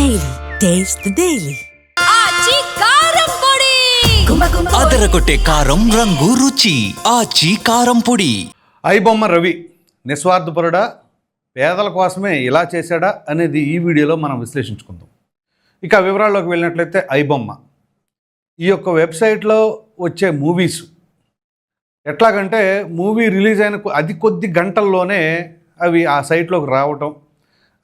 Daily. Taste the Daily. ఆచి కారం పొడి. అదరగొట్టే కారం రంగు రుచి. ఆచి కారం పొడి. ఐబొమ్మ రవి నిస్వార్థపరుడా? పేదల కోసమే ఇలా చేశాడా అనేది ఈ వీడియోలో మనం విశ్లేషించుకుందాం. ఇక వివరాల్లోకి వెళ్ళినట్లయితే ఐబొమ్మ ఈ యొక్క వెబ్సైట్లో వచ్చే మూవీస్. ఎట్లాగంటే మూవీ రిలీజ్ అయిన అతి కొద్ది గంటల్లోనే అవి ఆ సైట్లోకి రావటం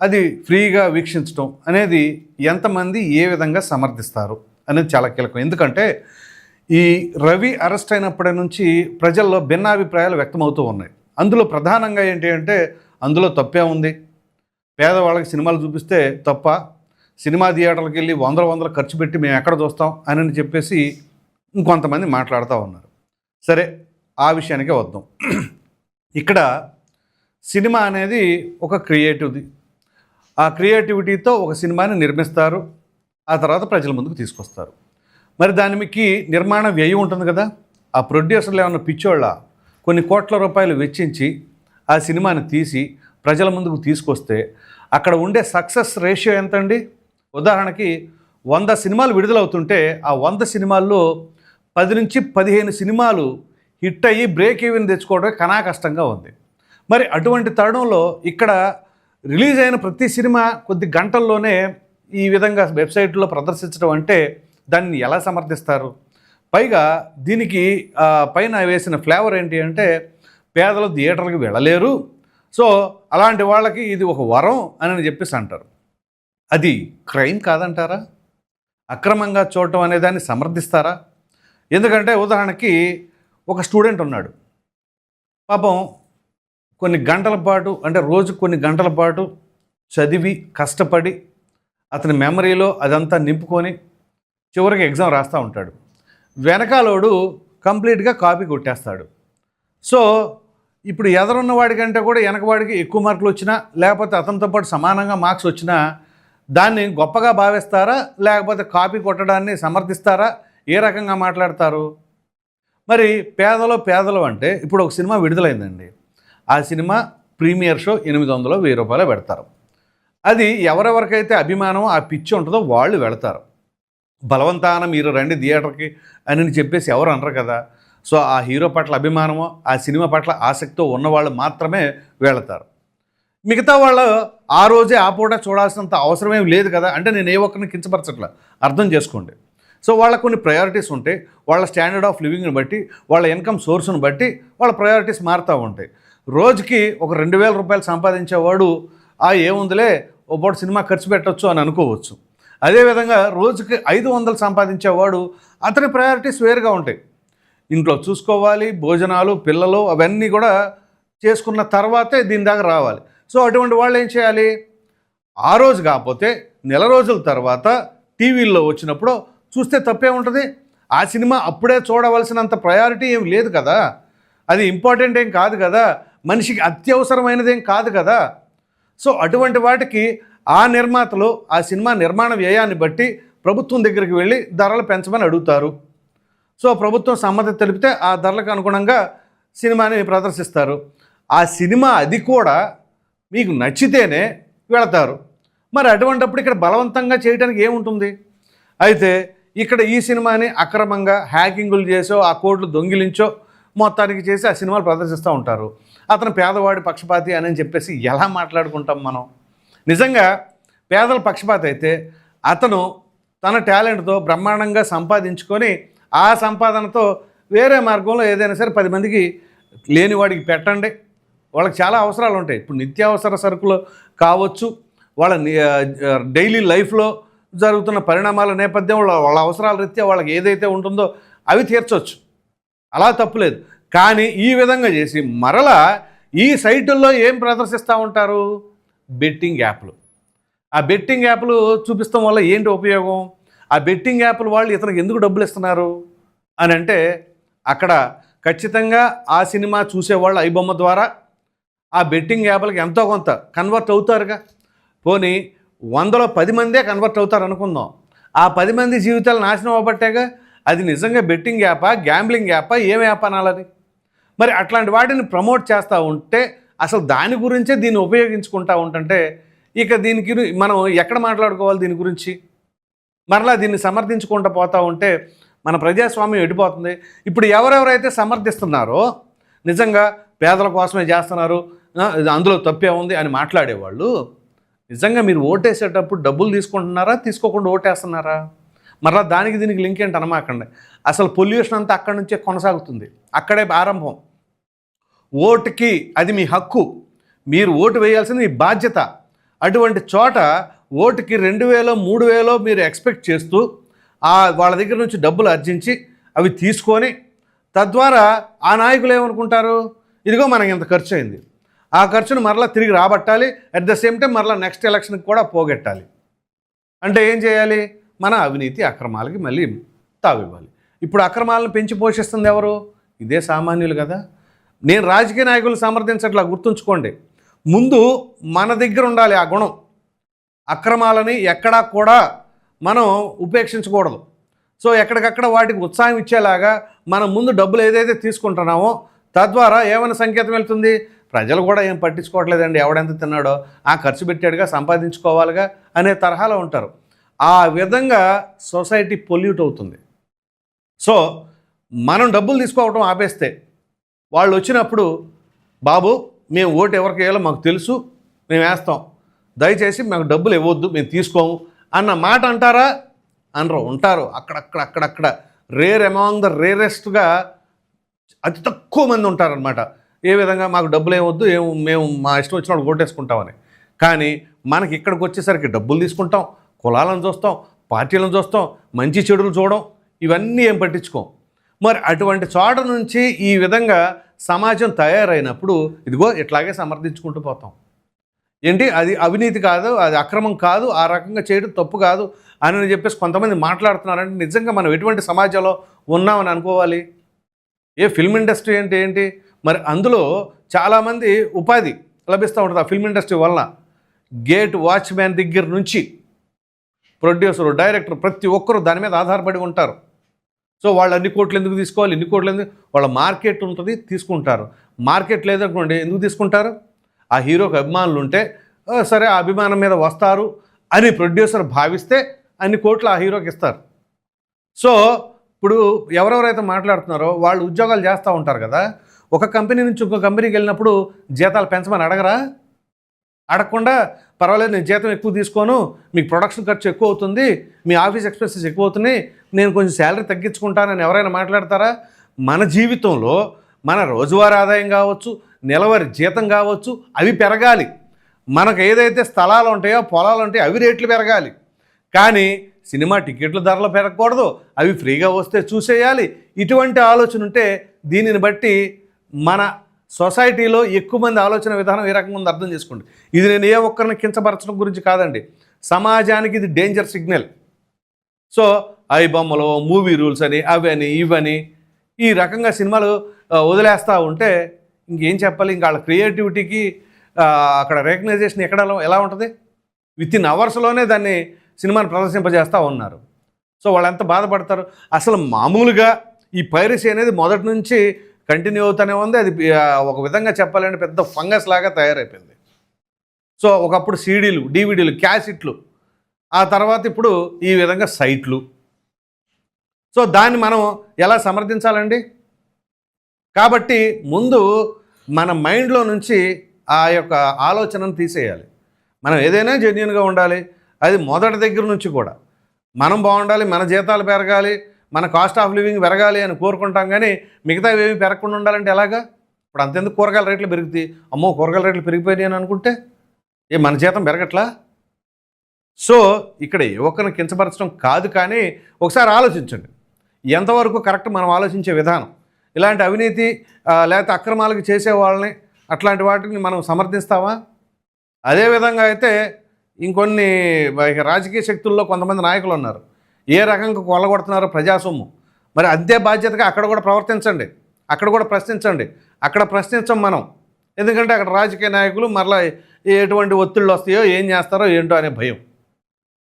అది ఫ్రీగా వీక్షించటం అనేది ఎంతమంది ఏ విధంగా సమర్థిస్తారు అనేది చాలా కీలకం. ఎందుకంటే ఈ రవి అరెస్ట్ అయినప్పటి నుంచి ప్రజల్లో భిన్నాభిప్రాయాలు వ్యక్తమవుతూ ఉన్నాయి. అందులో ప్రధానంగా ఏంటి అంటే అందులో తప్పే ఉంది. పేదవాళ్ళకి సినిమాలు చూపిస్తే తప్ప సినిమా థియేటర్లకు వెళ్ళి వందల వందలు ఖర్చు పెట్టి మేము ఎక్కడ చూస్తాం అని చెప్పేసి ఇంకొంతమంది మాట్లాడుతూ ఉన్నారు. సరే ఆ విషయానికే వద్దాం. ఇక్కడ సినిమా అనేది ఒక క్రియేటివ్ది. ఆ క్రియేటివిటీతో ఒక సినిమాని నిర్మిస్తారు. ఆ తర్వాత ప్రజల ముందుకు తీసుకొస్తారు. మరి దానికి నిర్మాణ వ్యయం ఉంటుంది కదా. ఆ ప్రొడ్యూసర్లు ఏమన్నా పిచ్చోళ్ళ? కొన్ని కోట్ల రూపాయలు వెచ్చించి ఆ సినిమాని తీసి ప్రజల ముందుకు తీసుకొస్తే అక్కడ ఉండే సక్సెస్ రేషియో ఎంతండి? ఉదాహరణకి వంద సినిమాలు విడుదలవుతుంటే ఆ వంద సినిమాల్లో పది నుంచి పదిహేను సినిమాలు హిట్ అయ్యి బ్రేక్ ఈవెన్ తెచ్చుకోవడం కనా కష్టంగా ఉంది. మరి అటువంటి తరుణంలో ఇక్కడ రిలీజ్ అయిన ప్రతి సినిమా కొద్ది గంటల్లోనే ఈ విధంగా వెబ్సైట్లో ప్రదర్శించడం అంటే దాన్ని ఎలా సమర్థిస్తారు? పైగా దీనికి పైన వేసిన ఫ్లేవర్ ఏంటి అంటే పేదలు థియేటర్లకు వెళ్ళలేరు. సో అలాంటి వాళ్ళకి ఇది ఒక వరం అని చెప్పేసి అంటారు. అది క్రైమ్ కాదంటారా? అక్రమంగా చూడటం అనే దాన్ని సమర్థిస్తారా? ఎందుకంటే ఉదాహరణకి ఒక స్టూడెంట్ ఉన్నాడు. పాపం కొన్ని గంటల పాటు అంటే రోజు కొన్ని గంటల పాటు చదివి కష్టపడి అతని మెమరీలో అదంతా నింపుకొని చివరికి ఎగ్జామ్ రాస్తూ ఉంటాడు. వెనకాలోడు కంప్లీట్గా కాపీ కొట్టేస్తాడు. సో ఇప్పుడు ఎదరున్న వాడికంటే కూడా వెనకవాడికి ఎక్కువ మార్కులు వచ్చినా లేకపోతే అతనితో పాటు సమానంగా మార్క్స్ వచ్చినా దాన్ని గొప్పగా భావిస్తారా లేకపోతే కాపీ కొట్టడాన్ని సమర్థిస్తారా ఏ రకంగా మాట్లాడతారు? మరి పేదలో పేదలు అంటే ఇప్పుడు ఒక సినిమా విడుదలైందండి. ఆ సినిమా ప్రీమియర్ షో ఎనిమిది వందలు వెయ్యి రూపాయలు పెడతారు. అది ఎవరెవరికైతే అభిమానం ఆ పిచ్చి ఉంటుందో వాళ్ళు వెళతారు. బలవంతాన మీరు రండి థియేటర్కి అని చెప్పేసి ఎవరు అనరు కదా. సో ఆ హీరో పట్ల అభిమానమో ఆ సినిమా పట్ల ఆసక్తితో ఉన్నవాళ్ళు మాత్రమే వెళతారు. మిగతా వాళ్ళు ఆ రోజే ఆ పూట చూడాల్సినంత అవసరమేం లేదు కదా అంటే నేను ఏ ఒక్కరిని కించపరచట్లా. అర్థం చేసుకోండి. సో వాళ్ళ కొన్ని ప్రయారిటీస్ ఉంటాయి. వాళ్ళ స్టాండర్డ్ ఆఫ్ లివింగ్ని బట్టి వాళ్ళ ఇన్కమ్ సోర్స్ని బట్టి వాళ్ళ ప్రయారిటీస్ మారుతూ ఉంటాయి. రోజుకి ఒక రెండు వేల రూపాయలు సంపాదించేవాడు ఆ ఏముందిలే ఓ పూట సినిమా ఖర్చు పెట్టవచ్చు అని అనుకోవచ్చు. అదేవిధంగా రోజుకి ఐదు వందలు సంపాదించేవాడు అతని ప్రయారిటీస్ వేరుగా ఉంటాయి. ఇంట్లో చూసుకోవాలి భోజనాలు పిల్లలు అవన్నీ కూడా చేసుకున్న తర్వాతే దీని దాకా రావాలి. సో అటువంటి వాళ్ళు ఏం చేయాలి? ఆ రోజు కాకపోతే నెల రోజుల తర్వాత టీవీల్లో వచ్చినప్పుడు చూస్తే తప్పే ఉంటుంది. ఆ సినిమా అప్పుడే చూడవలసినంత ప్రయారిటీ ఏం లేదు కదా. అది ఇంపార్టెంట్ ఏం కాదు కదా. మనిషికి అత్యవసరమైనదేం కాదు కదా. సో అటువంటి వాటికి ఆ నిర్మాతలు ఆ సినిమా నిర్మాణ వ్యయాన్ని బట్టి ప్రభుత్వం దగ్గరికి వెళ్ళి ధరలు పెంచమని అడుగుతారు. సో ప్రభుత్వం సమ్మతి తెలిపితే ఆ ధరలకు అనుగుణంగా సినిమాని ప్రదర్శిస్తారు. ఆ సినిమా అది కూడా మీకు నచ్చితేనే వెళతారు. మరి అటువంటప్పుడు ఇక్కడ బలవంతంగా చేయడానికి ఏముంటుంది? అయితే ఇక్కడ ఈ సినిమాని అక్రమంగా హ్యాకింగులు చేసో ఆ కోడ్లు దొంగిలించో మొత్తానికి చేసి ఆ సినిమాలు ప్రదర్శిస్తూ ఉంటారు. అతను పేదవాడి పక్షపాతి అని చెప్పేసి ఎలా మాట్లాడుకుంటాం మనం? నిజంగా పేదల పక్షపాతి అయితే అతను తన టాలెంట్తో బ్రహ్మాండంగా సంపాదించుకొని ఆ సంపాదనతో వేరే మార్గంలో ఏదైనా సరే పది మందికి లేనివాడికి పెట్టండి. వాళ్ళకి చాలా అవసరాలు ఉంటాయి. ఇప్పుడు నిత్యావసర సరుకులు కావచ్చు వాళ్ళ డైలీ లైఫ్లో జరుగుతున్న పరిణామాల నేపథ్యంలో వాళ్ళ అవసరాల రీత్యా వాళ్ళకి ఏదైతే ఉంటుందో అవి తీర్చవచ్చు అలా తప్పులేదు కానీ ఈ విధంగా చేసి మరలా ఈ సైటుల్లో ఏం ప్రదర్శిస్తూ ఉంటారు? బెట్టింగ్ యాప్లు. ఆ బెట్టింగ్ యాప్లు చూపిస్తాం వల్ల ఏంటి ఉపయోగం? ఆ బెట్టింగ్ యాప్లు వాళ్ళు ఇతనికి ఎందుకు డబ్బులు ఇస్తున్నారు? అని అంటే అక్కడ ఖచ్చితంగా ఆ సినిమా చూసేవాళ్ళు ఐబొమ్మ ద్వారా ఆ బెట్టింగ్ యాప్లకి ఎంతో కొంత కన్వర్ట్ అవుతారుగా. పోనీ వందలో పది మందే కన్వర్ట్ అవుతారు అనుకుందాం. ఆ పది మంది జీవితాలు నాశనం అవ్వబట్టేగా అది నిజంగా బెట్టింగ్ యాపా గ్యాంబ్లింగ్ యాపా ఏం యాప్ అనాలని మరి అట్లాంటి వాటిని ప్రమోట్ చేస్తూ ఉంటే అసలు దాని గురించే దీన్ని ఉపయోగించుకుంటా ఉంటుంటే ఇక దీనికి మనం ఎక్కడ మాట్లాడుకోవాలి దీని గురించి? మరలా దీన్ని సమర్థించుకుంటూ పోతూ ఉంటే మన ప్రజాస్వామ్యం ఎడిపోతుంది ఇప్పుడు ఎవరెవరైతే సమర్థిస్తున్నారో నిజంగా పేదల కోసమే చేస్తున్నారు అందులో తప్పే ఉంది అని మాట్లాడేవాళ్ళు నిజంగా మీరు ఓటేసేటప్పుడు డబ్బులు తీసుకుంటున్నారా తీసుకోకుండా ఓటేస్తున్నారా? మరలా దానికి దీనికి లింక్ ఏంటి అనమాకండి. అసలు పొల్యూషన్ అంతా అక్కడి నుంచే కొనసాగుతుంది. అక్కడే ఆరంభం. ఓటుకి అది మీ హక్కు. మీరు ఓటు వేయాల్సింది మీ బాధ్యత. అటువంటి చోట ఓటుకి రెండు వేలో మూడు వేలో మీరు ఎక్స్పెక్ట్ చేస్తూ ఆ వాళ్ళ దగ్గర నుంచి డబ్బులు అర్జించి అవి తీసుకొని తద్వారా ఆ నాయకులు ఏమనుకుంటారు? ఇదిగో మనకి ఇంత ఖర్చు అయింది. ఆ ఖర్చును మరలా తిరిగి రాబట్టాలి. అట్ ద సేమ్ టైం మరలా నెక్స్ట్ ఎలక్షన్కి కూడా పోగొట్టాలి. అంటే ఏం చేయాలి? మన అవినీతి అక్రమాలకి మళ్ళీ తావివ్వాలి. ఇప్పుడు అక్రమాలను పెంచి పోషిస్తుంది ఎవరు? ఇదే సామాన్యులు కదా. నేను రాజకీయ నాయకులు సమర్థించట్లా గుర్తుంచుకోండి. ముందు మన దగ్గర ఉండాలి ఆ గుణం. అక్రమాలని ఎక్కడా కూడా మనం ఉపేక్షించకూడదు. సో ఎక్కడికక్కడ వాటికి ఉత్సాహం ఇచ్చేలాగా మనం ముందు డబ్బులు ఏదైతే తీసుకుంటున్నామో తద్వారా ఏమైనా సంకేతం వెళ్తుంది? ప్రజలు కూడా ఏం పట్టించుకోవట్లేదండి. ఎవడెంత తిన్నాడో ఆ ఖర్చు పెట్టాడుగా సంపాదించుకోవాలిగా అనే తరహాలో ఉంటారు. ఆ విధంగా సొసైటీ పొల్యూట్ అవుతుంది. సో మనం డబ్బులు తీసుకోవటం ఆపేస్తే వాళ్ళు వచ్చినప్పుడు బాబు మేము ఓటు ఎవరికి వేయాలో మాకు తెలుసు మేము వేస్తాం. దయచేసి మాకు డబ్బులు ఇవ్వద్దు మేము తీసుకోము. అన్న మాట అంటారా? అనరు. ఉంటారు. అక్కడక్కడ అక్కడక్కడ. రేర్ అమాంగ్ ద రేరెస్ట్గా అతి తక్కువ మంది ఉంటారనమాట ఏ విధంగా మాకు డబ్బులు ఏమొద్దు ఏం మేము మా ఇష్టం వచ్చిన వాళ్ళు ఓటేసుకుంటామని. కానీ మనకి ఇక్కడికి వచ్చేసరికి డబ్బులు తీసుకుంటాం కులాలను చూస్తాం పార్టీలను చూస్తాం మంచి చెడులు చూడడం ఇవన్నీ ఏం పట్టించుకోం. మరి అటువంటి చోట నుంచి ఈ విధంగా సమాజం తయారైనప్పుడు ఇదిగో ఇట్లాగే సమర్థించుకుంటూ పోతాం. ఏంటి? అది అవినీతి కాదు అది అక్రమం కాదు ఆ రకంగా చేయడం తప్పు కాదు అని చెప్పేసి కొంతమంది మాట్లాడుతున్నారంటే నిజంగా మనం ఎటువంటి సమాజంలో ఉన్నామని అనుకోవాలి? ఏ ఫిల్మ్ ఇండస్ట్రీ అంటే ఏంటి? మరి అందులో చాలామంది ఉపాధి లభిస్తూ ఉంటుంది ఆ ఫిల్మ్ ఇండస్ట్రీ వలన. గేట్ వాచ్మ్యాన్ దగ్గర నుంచి ప్రొడ్యూసర్ డైరెక్టర్ ప్రతి ఒక్కరూ దాని మీద ఆధారపడి ఉంటారు. సో వాళ్ళు అన్ని కోట్లు ఎందుకు తీసుకోవాలి? ఎన్ని కోట్లు ఎందుకు? వాళ్ళ మార్కెట్ ఉంటుంది తీసుకుంటారు. మార్కెట్ లేదనుకోండి ఎందుకు తీసుకుంటారు? ఆ హీరోకి అభిమానులు ఉంటే సరే ఆ అభిమానం మీద వస్తారు అని ప్రొడ్యూసర్ భావిస్తే అన్ని కోట్లు ఆ హీరోకి ఇస్తారు. సో ఇప్పుడు ఎవరెవరైతే మాట్లాడుతున్నారో వాళ్ళు ఉద్యోగాలు చేస్తూ ఉంటారు కదా. ఒక కంపెనీ నుంచి ఇంకో కంపెనీకి వెళ్ళినప్పుడు జీతాలు పెంచమని అడగరా? అడగకుండా పర్వాలేదు నేను జీతం ఎక్కువ తీసుకోను మీకు ప్రొడక్షన్ ఖర్చు ఎక్కువ అవుతుంది మీ ఆఫీస్ ఎక్స్పెన్సెస్ ఎక్కువ అవుతున్నాయి నేను కొంచెం శాలరీ తగ్గించుకుంటానని ఎవరైనా మాట్లాడతారా? మన జీవితంలో మన రోజువారీ ఆదాయం కావచ్చు నెలవారి జీతం కావచ్చు అవి పెరగాలి. మనకు ఏదైతే స్థలాలు ఉంటాయో పొలాలు ఉంటాయో అవి రేట్లు పెరగాలి. కానీ సినిమా టికెట్ల ధరలు పెరగకూడదు అవి ఫ్రీగా వస్తే చూసేయాలి. ఇటువంటి ఆలోచన ఉంటే దీనిని బట్టి మన సొసైటీలో ఎక్కువ మంది ఆలోచన విధానం ఏ రకంగా ఉందో అర్థం చేసుకోండి. ఇది నేను ఏ ఒక్కరిని కించపరచడం గురించి కాదండి. సమాజానికి ఇది డేంజర్ సిగ్నల్ సో ఐ బొమ్మలు మూవీ రూల్స్ అని అవని ఇవని ఈ రకంగా సినిమాలు వదిలేస్తూ ఉంటే ఇంకేం చెప్పాలి? ఇంకా వాళ్ళ క్రియేటివిటీకి అక్కడ రికగ్నైజేషన్ ఎక్కడ ఎలా ఉంటుంది? విత్ ఇన్ అవర్స్లోనే దాన్ని సినిమాని ప్రదర్శింపజేస్తూ ఉన్నారు. సో వాళ్ళు ఎంత బాధపడతారు? అసలు మామూలుగా ఈ పైరసీ అనేది మొదటి నుంచి కంటిన్యూ అవుతూనే ఉంది. అది ఒక విధంగా చెప్పాలంటే పెద్ద ఫంగస్ లాగా తయారైపోయింది. సో ఒకప్పుడు సీడీలు డివిడీలు క్యాసెట్లు ఆ తర్వాత ఇప్పుడు ఈ విధంగా సైట్లు. సో దాన్ని మనం ఎలా సమర్థించాలండి? కాబట్టి ముందు మన మైండ్లో నుంచి ఆ యొక్క ఆలోచనను తీసేయాలి. మనం ఏదైనా జెన్యున్గా ఉండాలి. అది మొదటి దగ్గర నుంచి కూడా. మనం బాగుండాలి మన జీతాలు పెరగాలి మన కాస్ట్ ఆఫ్ లివింగ్ పెరగాలి అని కోరుకుంటాం కానీ మిగతా ఏమి పెరగకుండా ఉండాలంటే ఎలాగా? ఇప్పుడు అంతెందుకు కూరగాయల రేట్లు పెరుగుతాయి. అమ్మో కూరగాయల రేట్లు పెరిగిపోయినాయి అని అనుకుంటే ఏ మన జీతం పెరగట్లా? సో ఇక్కడ యువకుని కించపరచడం కాదు కానీ ఒకసారి ఆలోచించండి. ఎంతవరకు కరెక్ట్ మనం ఆలోచించే విధానం? ఇలాంటి అవినీతి లేకపోతే అక్రమాలకు చేసే వాళ్ళని అట్లాంటి వాటిని మనం సమర్థిస్తామా? అదేవిధంగా అయితే ఇంకొన్ని రాజకీయ శక్తుల్లో కొంతమంది నాయకులు ఉన్నారు. ఏ రకంగా కొల్లగొడుతున్నారో ప్రజాసొమ్ము. మరి అంతే బాధ్యతగా అక్కడ కూడా ప్రవర్తించండి. అక్కడ కూడా ప్రశ్నించండి. అక్కడ ప్రశ్నించం మనం. ఎందుకంటే అక్కడ రాజకీయ నాయకులు మరలా ఎటువంటి ఒత్తిళ్ళు వస్తాయో ఏం చేస్తారో ఏంటో అనే భయం.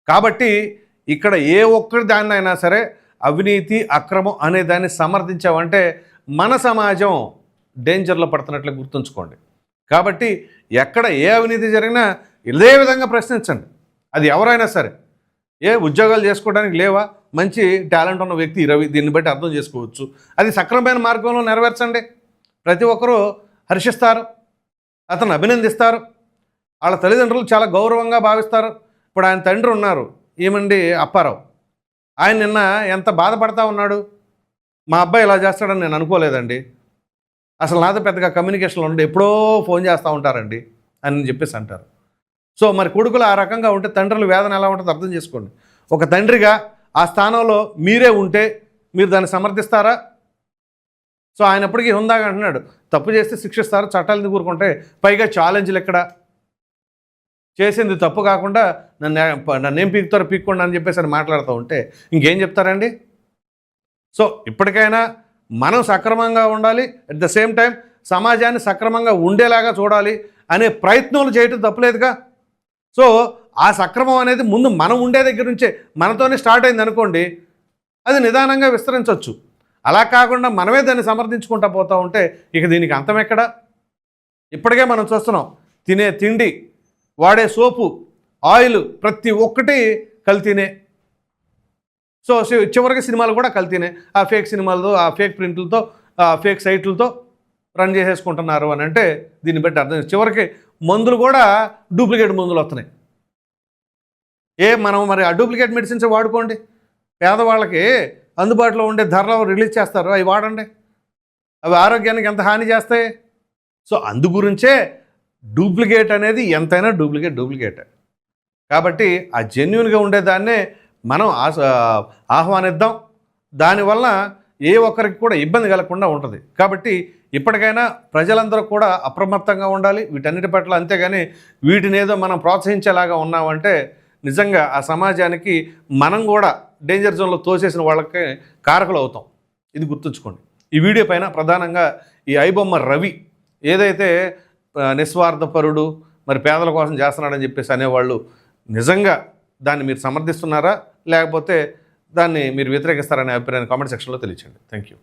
కాబట్టి ఇక్కడ ఏ ఒక్కరి దాన్నైనా సరే అవినీతి అక్రమం అనే దాన్ని సమర్థించామంటే మన సమాజం డేంజర్లో పడుతున్నట్లు గుర్తుంచుకోండి. కాబట్టి ఎక్కడ ఏ అవినీతి జరిగినా ఇదే విధంగా ప్రశ్నించండి. అది ఎవరైనా సరే. ఏ ఉద్యోగాలు చేసుకోవడానికి లేవా? మంచి టాలెంట్ ఉన్న వ్యక్తి రవి దీన్ని బట్టి అర్థం చేసుకోవచ్చు. అది సక్రమమైన మార్గంలో నెరవేర్చండి. ప్రతి ఒక్కరూ హర్షిస్తారు అతను అభినందిస్తారు వాళ్ళ తల్లిదండ్రులు చాలా గౌరవంగా భావిస్తారు. ఇప్పుడు ఆయన తండ్రి ఉన్నారు ఏమండి అప్పారావు. ఆయన నిన్న ఎంత బాధపడతా ఉన్నాడు? మా అబ్బాయి ఇలా చేస్తాడని నేను అనుకోలేదండి. అసలు నాతో పెద్దగా కమ్యూనికేషన్లో ఉండి ఎప్పుడో ఫోన్ చేస్తూ ఉంటారండి అని చెప్పేసి అంటారు. సో మరి కొడుకులు ఆ రకంగా ఉంటే తండ్రులు వేదన ఎలా ఉంటుందో అర్థం చేసుకోండి. ఒక తండ్రిగా ఆ స్థానంలో మీరే ఉంటే మీరు దాన్ని సమర్థిస్తారా? సో ఆయన ఎప్పటికీ హుందాగా అంటున్నాడు తప్పు చేస్తే శిక్షిస్తారు చట్టాలు కూరుకుంటే పైగా ఛాలెంజ్లు ఎక్కడ? చేసింది తప్పు కాకుండా నన్ను నన్ను ఏం పీకుతారో పీక్కుండా అని చెప్పేసి అని మాట్లాడుతూ ఉంటే ఇంకేం చెప్తారండి? సో ఇప్పటికైనా మనం సక్రమంగా ఉండాలి అట్ ద సేమ్ టైం సమాజాన్ని సక్రమంగా ఉండేలాగా చూడాలి అనే ప్రయత్నాలు చేయటం తప్పులేదుగా? సో ఆ సక్రమం అనేది ముందు మనం ఉండే దగ్గర నుంచే మనతోనే స్టార్ట్ అయింది అనుకోండి అది నిదానంగా విస్తరించవచ్చు. అలా కాకుండా మనమే దాన్ని సమర్థించుకుంటా పోతూ ఉంటే ఇక దీనికి అంతం ఎక్కడ? ఇప్పటికే మనం చూస్తున్నాం తినే తిండి వాడే సోపు ఆయిల్ ప్రతి ఒక్కటి కల్తీనే సో చివరికి సినిమాలు కూడా కల్తీనే ఆ ఫేక్ సినిమాలతో ఆ ఫేక్ ప్రింట్లతో ఆ ఫేక్ సైట్లతో రన్ చేసేసుకుంటున్నారు అని అంటే దీన్ని బట్టి అర్థం. చివరికి మందులు కూడా డూప్లికేట్ మందులు వస్తున్నాయి. ఏ మనం మరి ఆ డూప్లికేట్ మెడిసిన్స్ వాడుకోండి. పేదవాళ్ళకి అందుబాటులో ఉండే ధరలో రిలీజ్ చేస్తారు అవి వాడండి. అవి ఆరోగ్యానికి ఎంత హాని చేస్తాయి? సో అందు గురించే డూప్లికేట్ అనేది ఎంతైనా డూప్లికేట్ డూప్లికేట్. కాబట్టి ఆ జెన్యున్గా ఉండేదాన్నే మనం ఆహ్వానిద్దాం. దానివల్ల ఏ ఒక్కరికి కూడా ఇబ్బంది కలగకుండా ఉంటుంది. కాబట్టి ఇప్పటికైనా ప్రజలందరూ కూడా అప్రమత్తంగా ఉండాలి. వీటన్నిటి పట్ల అంతేగాని వీటిని ఏదో మనం ప్రోత్సహించేలాగా ఉన్నామంటే నిజంగా ఆ సమాజానికి మనం కూడా డేంజర్ జోన్లో తోసేసిన వాళ్ళకి కారకులు అవుతాం. ఇది గుర్తుంచుకోండి. ఈ వీడియో పైన ప్రధానంగా ఈ ఐబొమ్మ రవి ఏదైతే నిస్వార్థపరుడు మరి పేదల కోసం చేస్తున్నాడని చెప్పేసి అనేవాళ్ళు నిజంగా దాన్ని మీరు సమర్థిస్తున్నారా? లేకపోతే దాన్ని మీరు వ్యతిరేకిస్తారనే అభిప్రాయాన్ని కామెంట్ సెక్షన్లో తెలియచండి థ్యాంక్ యూ